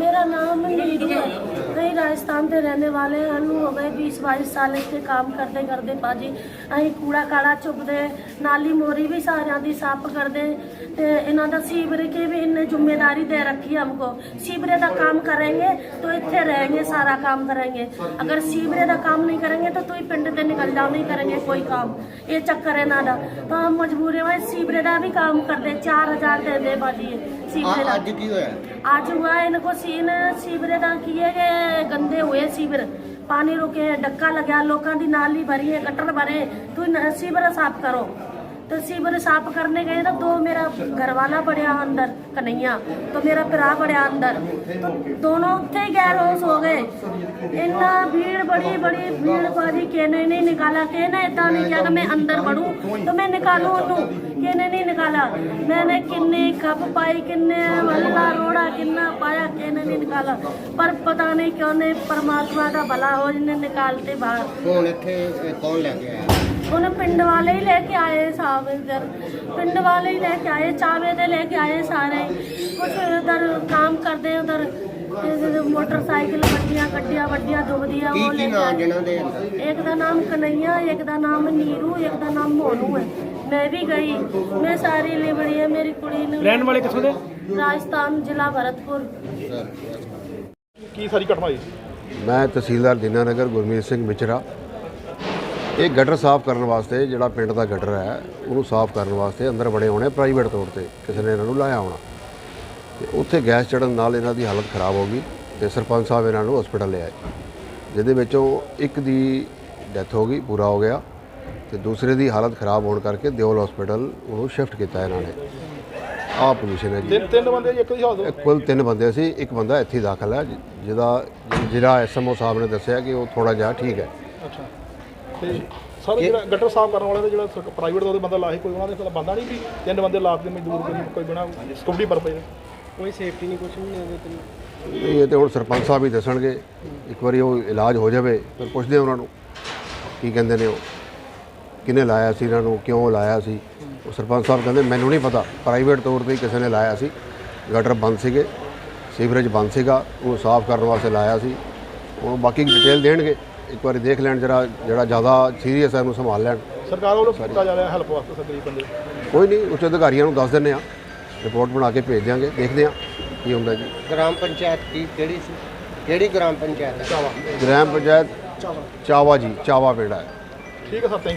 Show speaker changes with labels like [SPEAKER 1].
[SPEAKER 1] मेरा नाम नीरू है ਅਸੀਂ ਰਾਜਸਥਾਨ ਦੇ ਰਹਿਣੇ ਵਾਲੇ ਹਨ ਨੂੰ ਹੋ ਗਏ 20 22 ਸਾਲ ਇੱਥੇ ਕੰਮ ਕਰਦੇ ਕਰਦੇ ਪਾਜੀ ਅਸੀਂ ਕੂੜਾ ਕਾੜਾ ਚੁੱਪਦੇ ਨਾਲੀ ਮੋਰੀ ਵੀ ਸਾਰਿਆਂ ਦੀ ਸਾਫ਼ ਕਰਦੇ। ਤੇ ਇਹਨਾਂ ਦਾ ਸੀਵਰੇ ਕੀ ਵੀ ਇਹਨੇ ਜ਼ਿੰਮੇਵਾਰੀ ਦੇ ਰੱਖੀ ਹਮਕੋ। ਸੀਵਰੇ ਦਾ ਕੰਮ ਕਰਾਂਗੇ तो ਇੱਥੇ ਰਹेंगे ਸਾਰਾ ਕੰਮ ਕਰਾਂਗੇ। ਅਗਰ ਸੀਵਰੇ ਦਾ ਕੰਮ ਨਹੀਂ ਕਰਾਂਗੇ तो ਤੁਸੀਂ ਪਿੰਡ ਤੇ ਨਿਕਲ ਜਾਓ, ਨਹੀਂ ਕਰਾਂਗੇ ਕੋਈ ਕੰਮ। ਇਹ ਚੱਕਰ ਹੈ ਨਾ ਦਾ। ਤਾਂ ਮਜਬੂਰੀ ਵਿੱਚ ਸੀਵਰੇ ਦਾ ਵੀ ਕੰਮ ਕਰਦੇ 4000 ਦੇ ਦੇ ਬਾਜੀ ਸੀਵਰੇ ਦਾ
[SPEAKER 2] ਅੱਜ ਕੀ ਹੋਇਆ
[SPEAKER 1] आज हुआ है इनको सीन सीवरे ਦਾ किए गए गंदे हुए सीवर पानी रुके डक्का लगा लोगों ਦੀ नाली भरी है गटर भरे तू न- सीवर साफ करो तो सीवर साफ करने गए ना तो मेरा घर वाला बढ़िया अंदर कन्हैया तो मेरा भरा बढ़िया अंदर तो दोनों उत्थे ही गैर होश हो गए इतना भीड़ बड़ी बड़ी भीड़ बाजी कहने नहीं निकाला कहने इतना नहीं किया कि मैं अंदर बढ़ूं तो मैं निकालूं ਕਿ ਨਹੀਂ ਨਿਕਾਲਾ। ਮੈਨੇ ਕਿੰਨੇ ਕੱਪ ਪਾਈ ਕਿੰਨੇ ਮੱਲਾ ਰੋੜਾ ਕਿੰਨਾ ਪਾਇਆ ਕਿ ਨਹੀਂ ਨਿਕਾਲਾ। ਪਰ ਪਤਾ ਨਹੀਂ ਕਿਉਂ ਨੇ ਪਰਮਾਤਮਾ ਦਾ ਭਲਾ ਹੋ ਜਿਹਨੇ ਨਿਕਾਲਤੇ ਬਾਹਰ।
[SPEAKER 2] ਹੁਣ ਇੱਥੇ ਕੌਣ ਲੈ ਕੇ ਆਇਆ?
[SPEAKER 1] ਉਹਨੇ ਪਿੰਡ ਵਾਲੇ ਹੀ ਲੈ ਕੇ ਆਏ ਸਾਹਿਬ ਇੱਧਰ। ਪਿੰਡ ਵਾਲੇ ਹੀ ਲੈ ਕੇ ਆਏ ਚਾਵੇ ਦੇ ਲੈ ਕੇ ਆਏ ਸਾਰੇ। ਕੁਝ ਉਧਰ ਕੰਮ ਕਰਦੇ ਉਧਰ। ਮੋਟਰਸਾਈਕਲ ਵੱਡੀਆਂ
[SPEAKER 2] ਗੱਡੀਆਂ
[SPEAKER 1] ਵੱਡੀਆਂ ਦੁਖਦੀਆਂ
[SPEAKER 2] ਕੀ
[SPEAKER 1] ਉਹ
[SPEAKER 2] ਲੈ
[SPEAKER 1] ਕੇ
[SPEAKER 2] ਇੱਕ ਦਾ
[SPEAKER 1] ਨਾਮ ਕਨਈਆ ਇੱਕ ਦਾ ਨਾਮ ਨੀਰੂ ਇੱਕ ਦਾ ਨਾਮ ਮੋਨੂ ਹੈ। ਮੈਂ ਵੀ ਗਈ ਮੈਂ ਸਾਰੀ ਲਿਬੜੀ ਹੈ ਮੇਰੀ ਕੁੜੀ ਨੂੰ
[SPEAKER 3] ਰਹਿਣ ਵਾਲੇ ਕਿੱਥੋਂ ਦੇ?
[SPEAKER 1] ਰਾਜਸਥਾਨ ਜ਼ਿਲ੍ਹਾ ਭਰਤਪੁਰ।
[SPEAKER 3] ਕੀ ਸਾਰੀ ਘਟਨਾ ਹੋਈ?
[SPEAKER 4] ਮੈਂ ਤਹਿਸੀਲਦਾਰ ਦੀਨਾਨਗਰ ਗੁਰਮੀਤ ਸਿੰਘ ਮਿਚਰਾ। ਇਹ ਗਟਰ ਸਾਫ਼ ਕਰਨ ਵਾਸਤੇ ਜਿਹੜਾ ਪਿੰਡ ਦਾ ਗਟਰ ਹੈ ਉਹਨੂੰ ਸਾਫ਼ ਕਰਨ ਵਾਸਤੇ ਅੰਦਰ ਬੜੇ ਹੋਣੇ ਪ੍ਰਾਈਵੇਟ ਤੌਰ ਤੇ ਕਿਸੇ ਨੇ ਇਹਨਾਂ ਨੂੰ ਲਾਇਆ ਹੋਣਾ। ਤੇ ਉੱਥੇ ਗੈਸ ਚੜਨ ਨਾਲ ਇਹਨਾਂ ਦੀ ਹਾਲਤ ਖਰਾਬ ਹੋ ਗਈ ਤੇ ਸਰਪੰਚ ਸਾਹਿਬ ਇਹਨਾਂ ਨੂੰ ਹਸਪੀਟਲ ਲਿਆਏ ਜਿਹਦੇ ਵਿੱਚੋਂ ਇੱਕ ਦੀ ਡੈਥ ਹੋ ਗਈ ਪੂਰਾ ਹੋ ਗਿਆ। ਤੇ ਦੂਸਰੇ ਦੀ ਹਾਲਤ ਖਰਾਬ ਹੋਣ ਕਰਕੇ ਦਿਓਲ ਹਸਪੀਟਲ ਉਹਨੂੰ ਸ਼ਿਫਟ ਕੀਤਾ ਇਹਨਾਂ ਨੇ। ਆਹ ਪੋਜੀਸ਼ਨ ਹੈ ਜੀ।
[SPEAKER 3] ਤਿੰਨ ਤਿੰਨ ਬੰਦੇ ਜੀ ਇੱਕ ਦੀ ਹਾਲਤ
[SPEAKER 4] ਕੁੱਲ ਤਿੰਨ ਬੰਦੇ ਸੀ ਇੱਕ ਬੰਦਾ ਇੱਥੇ ਹੀ ਦਾਖਲ ਹੈ ਜਿਹਦਾ ਜਿਹੜਾ ਐਸਐਮਓ ਸਾਹਿਬ ਨੇ ਦੱਸਿਆ ਕਿ ਉਹ ਥੋੜਾ ਜਿਹਾ ਠੀਕ ਹੈ।
[SPEAKER 3] ਅੱਛਾ। ਤੇ ਸਰ ਜਿਹੜਾ ਗਟਰ ਸਾਫ਼ ਕਰਨ ਵਾਲੇ ਦਾ ਜਿਹੜਾ ਪ੍ਰਾਈਵੇਟ ਦਾ ਉਹਦੇ ਬੰਦਾ ਲਾਹੇ ਕੋਈ ਉਹਨਾਂ ਦੇ ਕੋਲ ਬੰਦਾ ਨਹੀਂ ਵੀ ਤਿੰਨ ਬੰਦੇ ਲਾ ਕੇ ਮਜ਼ਦੂਰ ਕੋਈ ਕੋਈ ਬਣਾ ਸਟੱਡੀ ਪਰ ਪਏ ਕੋਈ ਸੇਫਟੀ ਨਹੀਂ ਕੁਝ ਨਹੀਂ ਉਹਦੇ
[SPEAKER 4] ਇਹ ਤੇ ਹੁਣ ਸਰਪੰਚ ਸਾਹਿਬ ਹੀ ਦੱਸਣਗੇ ਇੱਕ ਵਾਰੀ ਉਹ ਇਲਾਜ ਹੋ ਜਾਵੇ ਫਿਰ ਪੁੱਛਦੇ ਹਾਂ ਉਹਨਾਂ ਨੂੰ ਕੀ ਕਹਿੰਦੇ ਨੇ ਉਹ। ਕਿਹਨੇ ਲਾਇਆ ਸੀ ਇਹਨਾਂ ਨੂੰ ਕਿਉਂ ਲਾਇਆ ਸੀ? ਉਹ ਸਰਪੰਚ ਸਾਹਿਬ ਕਹਿੰਦੇ ਮੈਨੂੰ ਨਹੀਂ ਪਤਾ ਪ੍ਰਾਈਵੇਟ ਤੌਰ ਤੇ ਕਿਸੇ ਨੇ ਲਾਇਆ ਸੀ। ਗਟਰ ਬੰਦ ਸੀਗੇ ਸੀਵਰੇਜ ਬੰਦ ਸੀਗਾ ਉਹ ਸਾਫ਼ ਕਰਨ ਵਾਸਤੇ ਲਾਇਆ ਸੀ। ਹੁਣ ਬਾਕੀ ਡਿਟੇਲ ਦੇਣਗੇ ਇੱਕ ਵਾਰੀ ਦੇਖ ਲੈਣ ਜਿਹੜਾ ਜਿਹੜਾ ਜ਼ਿਆਦਾ ਸੀਰੀਅਸ ਹੈ ਉਹਨੂੰ ਸੰਭਾਲ ਲੈਣ।
[SPEAKER 3] ਸਰਕਾਰ ਵੱਲੋਂ ਕੀਤਾ ਜਾ ਰਿਹਾ ਹੈਲਪ ਵਾਸਤੇ ਸਰ ਗਰੀਬ ਬੰਦੇ
[SPEAKER 4] ਕੋਈ ਨਹੀਂ ਉੱਚ ਅਧਿਕਾਰੀਆਂ ਨੂੰ ਦੱਸ ਦਿੰਦੇ ਆ ਰਿਪੋਰਟ ਬਣਾ ਕੇ ਭੇਜ ਦਿਆਂਗੇ ਦੇਖਦੇ ਆ ਕੀ ਹੁੰਦਾ ਜੀ।
[SPEAKER 2] ਗ੍ਰਾਮ ਪੰਚਾਇਤ ਕੀ ਕਿਹੜੀ ਸੀ? ਕਿਹੜੀ ਗ੍ਰਾਮ ਪੰਚਾਇਤ ਹੈ?
[SPEAKER 4] ਗ੍ਰਾਮ ਪੰਚਾਇਤ ਚਾਵਾ। ਜੀ ਚਾਵਾ ਪਿੰਡ ਹੈ।
[SPEAKER 3] ਠੀਕ ਹੈ ਸਰ ਥੈਂਕ